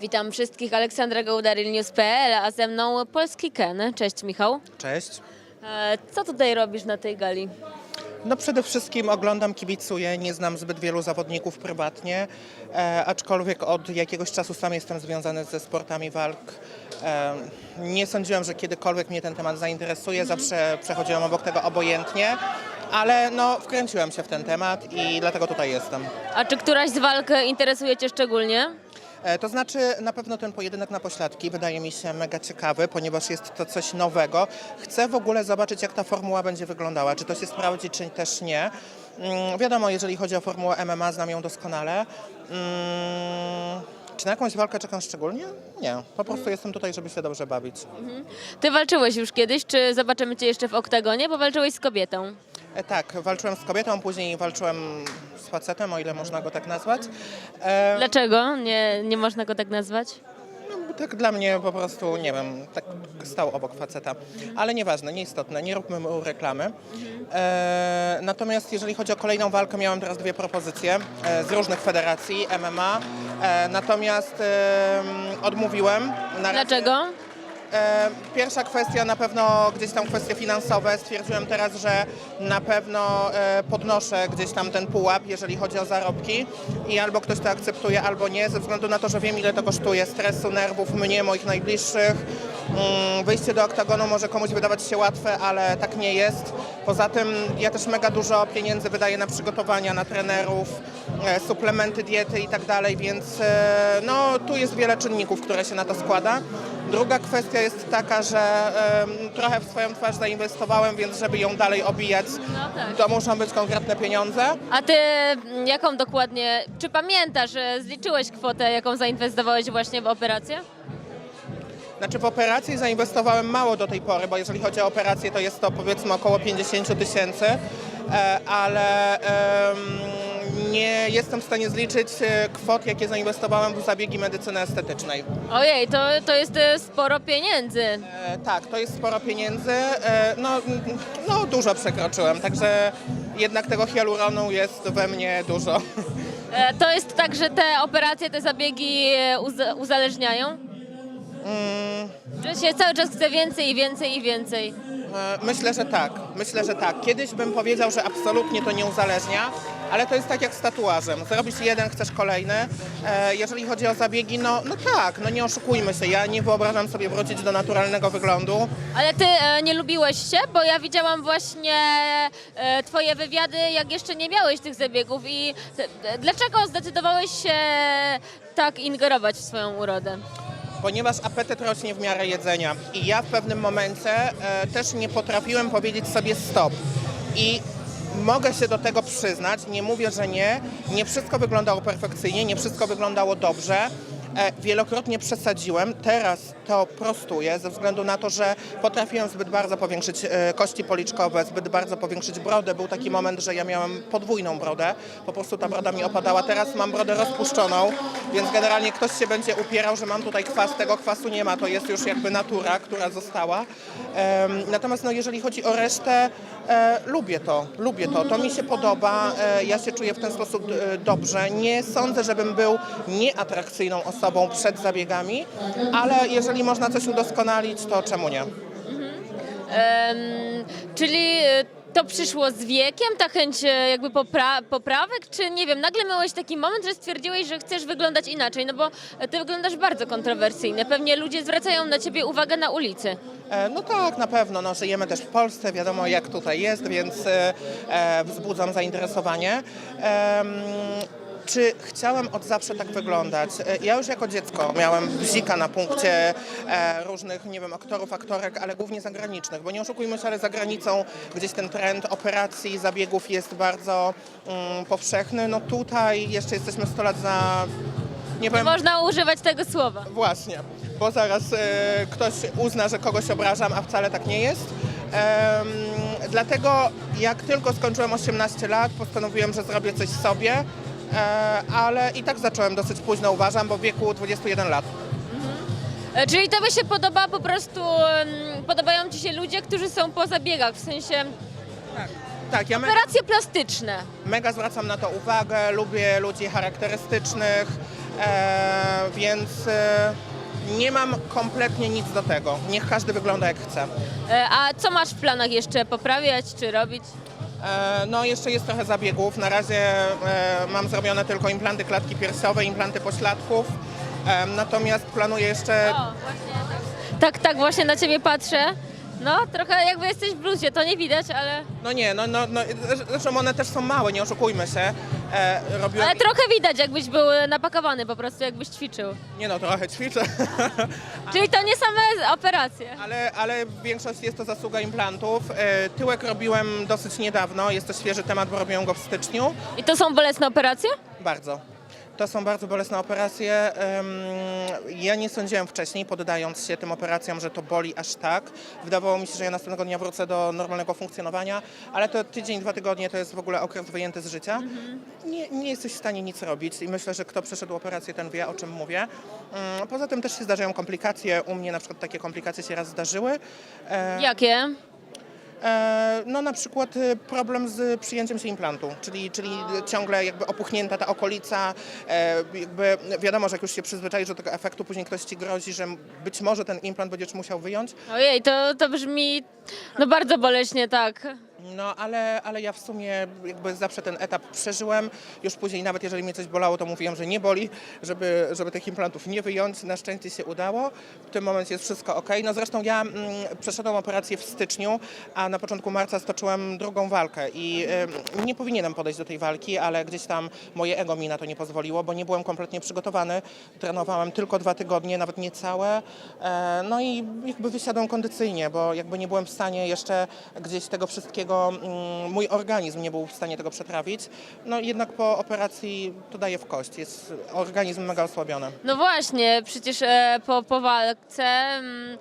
Witam wszystkich, Aleksandra Gołdaryl News.pl, a ze mną polski Ken. Cześć Michał. Cześć. E, Co tutaj robisz na tej gali? No przede wszystkim oglądam, kibicuję, nie znam zbyt wielu zawodników prywatnie, e, aczkolwiek od jakiegoś czasu sam jestem związany ze sportami walk. E, nie sądziłem, że kiedykolwiek mnie ten temat zainteresuje, zawsze przechodziłem obok tego obojętnie, ale no wkręciłem się w ten temat i dlatego tutaj jestem. A czy któraś z walk interesuje Cię szczególnie? E, To znaczy na pewno ten pojedynek na pośladki wydaje mi się mega ciekawy, ponieważ jest to coś nowego. Chcę w ogóle zobaczyć, jak ta formuła będzie wyglądała, czy to się sprawdzi, czy też nie. Mm, Wiadomo, jeżeli chodzi o formułę MMA, znam ją doskonale. Mm, Czy na jakąś walkę czekam szczególnie? Nie, po prostu jestem tutaj, żeby się dobrze bawić. Ty walczyłeś już kiedyś, czy zobaczymy Cię jeszcze w oktagonie, bo walczyłeś z kobietą. E, Tak, walczyłem z kobietą, później walczyłem z facetem, o ile można go tak nazwać. E, Dlaczego? Nie, nie można go tak nazwać? No, tak dla mnie po prostu, nie wiem, tak stał obok faceta. Ale nieważne, nieistotne, nie róbmy mu reklamy. E, natomiast jeżeli chodzi o kolejną walkę, miałem teraz dwie propozycje e, z różnych federacji MMA. E, natomiast e, odmówiłem. Na razie- Dlaczego? E, Pierwsza kwestia na pewno gdzieś tam kwestie finansowe. Stwierdziłem teraz, że na pewno e, podnoszę gdzieś tam ten pułap, jeżeli chodzi o zarobki i albo ktoś to akceptuje, albo nie, ze względu na to, że wiem ile to kosztuje stresu, nerwów mnie, moich najbliższych. Mm, Wyjście do oktagonu może komuś wydawać się łatwe, ale tak nie jest. Poza tym ja też mega dużo pieniędzy wydaję na przygotowania, na trenerów, e, suplementy diety i tak dalej, więc no, tu jest wiele czynników, które się na to składa. Druga kwestia jest taka, że em, trochę w swoją twarz zainwestowałem, więc żeby ją dalej obijać, No tak. to muszą być konkretne pieniądze. A Ty mm, jaką dokładnie, czy pamiętasz, że zliczyłeś kwotę, jaką zainwestowałeś właśnie w operację? Znaczy w operację zainwestowałem mało do tej pory, bo jeżeli chodzi o operację, to jest to powiedzmy około 50 tysięcy, e, ale em, nie jestem w stanie zliczyć e, kwot, jakie zainwestowałem w zabiegi medycyny estetycznej. Ojej, to, to jest e, sporo pieniędzy. E, tak, to jest sporo pieniędzy. E, no, mm, no dużo przekroczyłem, także jednak tego hialuronu jest we mnie dużo. E, To jest tak, że te operacje, te zabiegi e, uz- uzależniają? Że się cały czas chce więcej i więcej i więcej. E, Myślę, że tak. Myślę, że tak. Kiedyś bym powiedział, że absolutnie to nie uzależnia, ale to jest tak jak z tatuażem. Zrobisz jeden, chcesz kolejny. E, Jeżeli chodzi o zabiegi, no, no tak, no nie oszukujmy się. Ja nie wyobrażam sobie wrócić do naturalnego wyglądu. Ale ty e, nie lubiłeś się, bo ja widziałam właśnie e, twoje wywiady, jak jeszcze nie miałeś tych zabiegów i e, dlaczego zdecydowałeś się tak ingerować w swoją urodę? ponieważ apetyt rośnie w miarę jedzenia. I ja w pewnym momencie e, też nie potrafiłem powiedzieć sobie stop. I mogę się do tego przyznać, nie mówię, że nie. Nie wszystko wyglądało perfekcyjnie, nie wszystko wyglądało dobrze. E, wielokrotnie przesadziłem, teraz to prostuję ze względu na to, że potrafiłem zbyt bardzo powiększyć e, kości policzkowe, zbyt bardzo powiększyć brodę. Był taki moment, że ja miałem podwójną brodę, po prostu ta broda mi opadała. Teraz mam brodę rozpuszczoną, więc generalnie ktoś się będzie upierał, że mam tutaj kwas, tego kwasu nie ma, to jest już jakby natura, która została. Natomiast no, jeżeli chodzi o resztę, e, lubię to, lubię to, to mi się podoba, ja się czuję w ten sposób dobrze. Nie sądzę, żebym był nieatrakcyjną osobą przed zabiegami, ale jeżeli można coś udoskonalić, to czemu nie? Em, czyli e, to przyszło z wiekiem, ta chęć e, jakby popra- poprawek, czy nie wiem, nagle miałeś taki moment, że stwierdziłeś, że chcesz wyglądać inaczej, no bo ty wyglądasz bardzo kontrowersyjnie. Pewnie ludzie zwracają na ciebie uwagę na ulicy. E, No tak, na pewno. No, żyjemy też w Polsce, wiadomo jak tutaj jest, więc e, e, wzbudzam zainteresowanie. Em, czy chciałem od zawsze tak wyglądać? E, Ja już jako dziecko miałem bzika na punkcie e, różnych, nie wiem, aktorów, aktorek, ale głównie zagranicznych, bo nie oszukujmy się, ale za granicą gdzieś ten trend operacji, zabiegów jest bardzo mm, powszechny. No tutaj jeszcze jesteśmy 100 lat za... Nie powiem, Można używać tego słowa. Właśnie, bo zaraz e, ktoś uzna, że kogoś obrażam, a wcale tak nie jest. Em, dlatego jak tylko skończyłem 18 lat, postanowiłem, że zrobię coś sobie, ale i tak zacząłem dosyć późno, uważam, bo w wieku 21 lat. E, Czyli tobie się podoba po prostu, podobają ci się ludzie, którzy są po zabiegach, w sensie Tak, ja me operacje plastyczne. mega zwracam na to uwagę, lubię ludzi charakterystycznych, e, więc e, nie mam kompletnie nic do tego. Niech każdy wygląda jak chce. E, A co masz w planach jeszcze poprawiać czy robić? E, No, jeszcze jest trochę zabiegów. Na razie e, mam zrobione tylko implanty klatki piersiowej, implanty pośladków. E, Natomiast planuję jeszcze. O, właśnie tak. Tak, tak, właśnie na ciebie patrzę. No, trochę jakby jesteś w bluzie, to nie widać, ale, No nie, no, no, no zresztą one też są małe, nie oszukujmy się. E, robiłem... ale trochę widać, jakbyś był napakowany po prostu, jakbyś ćwiczył. Nie no, trochę ćwiczę. Czyli to nie same operacje. Ale, ale w większości jest to zasługa implantów. E, Tyłek robiłem dosyć niedawno, jest to świeży temat, bo robiłem go w styczniu. I to są bolesne operacje? Bardzo. To są bardzo bolesne operacje. Ja nie sądziłem wcześniej, poddając się tym operacjom, że to boli aż tak. Wydawało mi się, że ja następnego dnia wrócę do normalnego funkcjonowania, ale to tydzień, dwa tygodnie to jest w ogóle okres wyjęty z życia. Nie, nie jesteś w stanie nic robić i myślę, że kto przeszedł operację, ten wie, o czym mówię. Mm, Poza tym też się zdarzają komplikacje. U mnie na przykład takie komplikacje się raz zdarzyły. E, Jakie? E, No na przykład e, problem z przyjęciem się implantu, czyli, czyli ciągle jakby opuchnięta ta okolica, e, jakby wiadomo, że jak już się przyzwyczaisz do tego efektu, później ktoś ci grozi, że być może ten implant będziesz musiał wyjąć, Ojej, to, to brzmi no bardzo boleśnie, tak. No ale, ale ja w sumie jakby zawsze ten etap przeżyłem, już później nawet jeżeli mnie coś bolało, to mówiłem, że nie boli, żeby, żeby tych implantów nie wyjąć, na szczęście się udało, w tym momencie jest wszystko ok. No zresztą ja mm, przeszedłem operację w styczniu, a na początku marca stoczyłem drugą walkę. I y, nie powinienem podejść do tej walki, ale gdzieś tam moje ego mi na to nie pozwoliło, bo nie byłem kompletnie przygotowany, trenowałem tylko dwa tygodnie, nawet nie całe, e, no i jakby wysiadłem kondycyjnie, bo jakby nie byłem w stanie jeszcze gdzieś tego wszystkiego, mm, mój organizm nie był w stanie tego przetrawić, no jednak po operacji to daje w kość, jest organizm mega osłabiony. No właśnie, przecież e, po, po walce mm,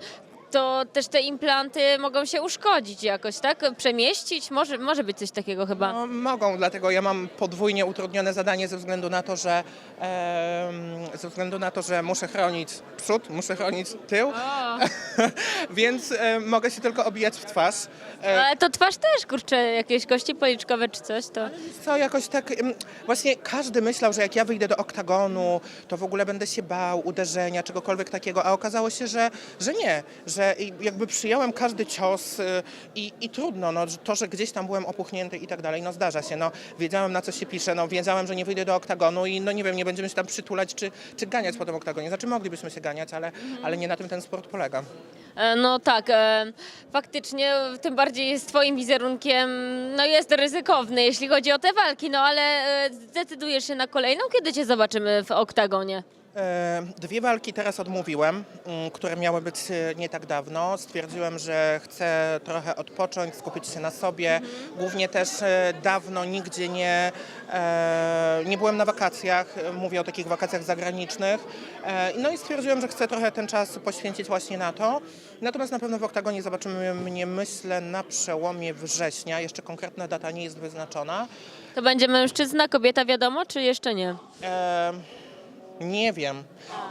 to też te implanty mogą się uszkodzić jakoś, tak? Przemieścić? Może, może być coś takiego chyba. No, mogą, dlatego ja mam podwójnie utrudnione zadanie ze względu na to, że em, ze względu na to, że muszę chronić przód, muszę chronić tył, O, więc e, mogę się tylko obijać w twarz. E, ale to twarz też, kurczę, jakieś kości policzkowe czy coś, to... Co jakoś tak, em, właśnie każdy myślał, że jak ja wyjdę do oktagonu, to w ogóle będę się bał uderzenia, czegokolwiek takiego, a okazało się, że, że nie, że i- jakby przyjąłem każdy cios y, i, i trudno, no, że to, że gdzieś tam byłem opuchnięty i tak dalej, no zdarza się, no wiedziałem na co się pisze, no wiedziałem, że nie wyjdę do oktagonu i no nie wiem, nie będziemy się tam przytulać czy, czy ganiać po tym oktagonie, znaczy moglibyśmy się ganiać, ale, ale nie na tym ten sport polega. E, No tak, e, faktycznie, tym bardziej z twoim wizerunkiem, no jest ryzykowny, jeśli chodzi o te walki, no ale e, zdecydujesz się na kolejną, kiedy cię zobaczymy w oktagonie? E, Dwie walki teraz odmówiłem, mm, które miały być e, nie tak dawno. Stwierdziłem, że chcę trochę odpocząć, skupić się na sobie. Głównie też e, dawno nigdzie nie, nie byłem na wakacjach, mówię o takich wakacjach zagranicznych. No i stwierdziłem, że chcę trochę ten czas poświęcić właśnie na to. Natomiast na pewno w oktagonie zobaczymy mnie, myślę, na przełomie września. Jeszcze konkretna data nie jest wyznaczona. To będzie mężczyzna, kobieta, wiadomo, czy jeszcze nie? E, Nie wiem,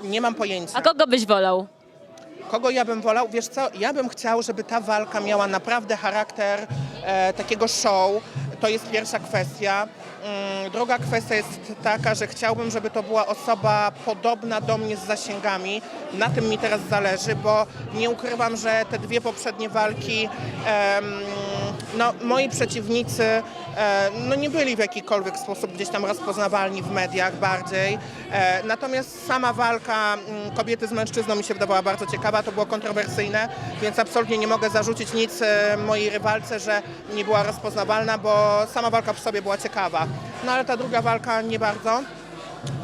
nie mam pojęcia. A kogo byś wolał? Kogo ja bym wolał? Wiesz co, ja bym chciał, żeby ta walka miała naprawdę charakter e, takiego show. To jest pierwsza kwestia. Mm, druga kwestia jest taka, że chciałbym, żeby to była osoba podobna do mnie z zasięgami. Na tym mi teraz zależy, bo nie ukrywam, że te dwie poprzednie walki, em, no, moi przeciwnicy e, no, nie byli w jakikolwiek sposób gdzieś tam rozpoznawalni w mediach bardziej. E, natomiast sama walka mm, kobiety z mężczyzną mi się wydawała bardzo ciekawa, to było kontrowersyjne, więc absolutnie nie mogę zarzucić nic e, mojej rywalce, że nie była rozpoznawalna, bo sama walka w sobie była ciekawa. No ale ta druga walka nie bardzo.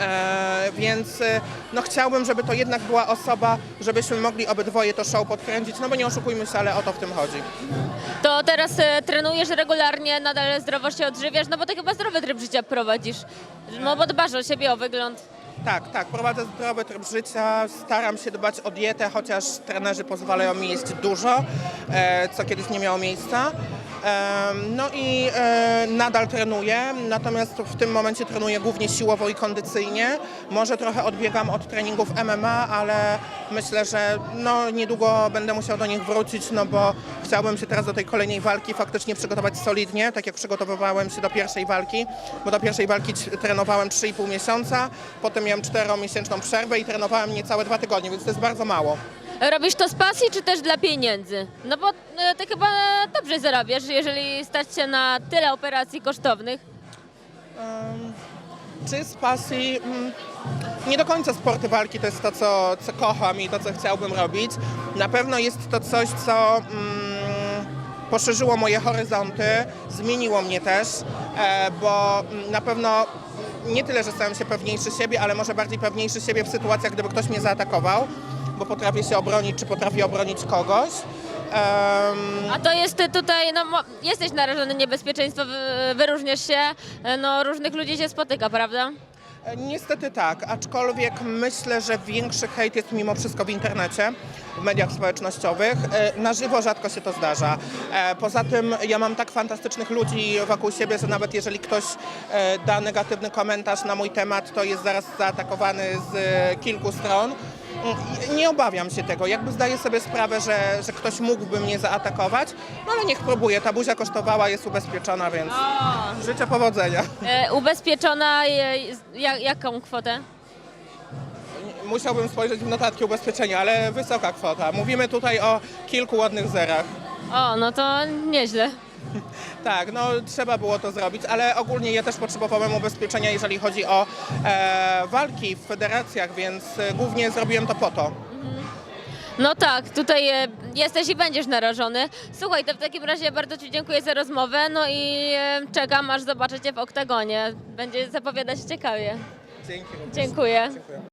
E, więc e, no chciałbym, żeby to jednak była osoba, żebyśmy mogli obydwoje to show podkręcić, no bo nie oszukujmy się, ale o to w tym chodzi. To teraz e, trenujesz regularnie, nadal zdrowo się odżywiasz, no bo to chyba zdrowy tryb życia prowadzisz. No bo dbasz o siebie, o wygląd. Tak, tak, prowadzę zdrowy tryb życia, staram się dbać o dietę, chociaż trenerzy pozwalają mi jeść dużo, e, co kiedyś nie miało miejsca. No i e, nadal trenuję, natomiast w tym momencie trenuję głównie siłowo i kondycyjnie. Może trochę odbiegam od treningów MMA, ale myślę, że no, niedługo będę musiał do nich wrócić, no bo chciałbym się teraz do tej kolejnej walki faktycznie przygotować solidnie, tak jak przygotowywałem się do pierwszej walki, bo do pierwszej walki trenowałem 3,5 miesiąca, potem miałem 4-miesięczną przerwę i trenowałem niecałe dwa tygodnie, więc to jest bardzo mało. Robisz to z pasji, czy też dla pieniędzy? No bo e, ty chyba dobrze zarabiasz, jeżeli stać się na tyle operacji kosztownych. Czy z pasji? Mm, Nie do końca sporty walki to jest to, co, co kocham i to, co chciałbym robić. Na pewno jest to coś, co mm, poszerzyło moje horyzonty, zmieniło mnie też, e, bo mm, na pewno nie tyle, że stałem się pewniejszy siebie, ale może bardziej pewniejszy siebie w sytuacjach, gdyby ktoś mnie zaatakował, bo potrafię się obronić, czy potrafię obronić kogoś. Em, A to jest ty tutaj, no jesteś narażony na niebezpieczeństwo, wy- wyróżniasz się, no różnych ludzi się spotyka, prawda? Niestety tak, aczkolwiek myślę, że większy hejt jest mimo wszystko w internecie, w mediach społecznościowych. E, Na żywo rzadko się to zdarza. E, Poza tym ja mam tak fantastycznych ludzi wokół siebie, że nawet jeżeli ktoś e, da negatywny komentarz na mój temat, to jest zaraz zaatakowany z kilku stron. Mm, Nie obawiam się tego. Jakby zdaję sobie sprawę, że, że ktoś mógłby mnie zaatakować, no ale niech próbuje. Ta buzia kosztowała, jest ubezpieczona, więc życzę powodzenia. E, ubezpieczona, e, jak, jaką kwotę? Musiałbym spojrzeć w notatki ubezpieczenia, ale wysoka kwota. Mówimy tutaj o kilku ładnych zerach. O, no to nieźle. Tak, no trzeba było to zrobić, ale ogólnie ja też potrzebowałem ubezpieczenia, jeżeli chodzi o e, walki w federacjach, więc e, głównie zrobiłem to po to. No tak, tutaj e, jesteś i będziesz narażony. Słuchaj, to w takim razie bardzo Ci dziękuję za rozmowę, no i e, czekam, aż zobaczę Cię w oktagonie. Będzie zapowiadać ciekawie. Dzięki. Dziękuję. Dziękuję.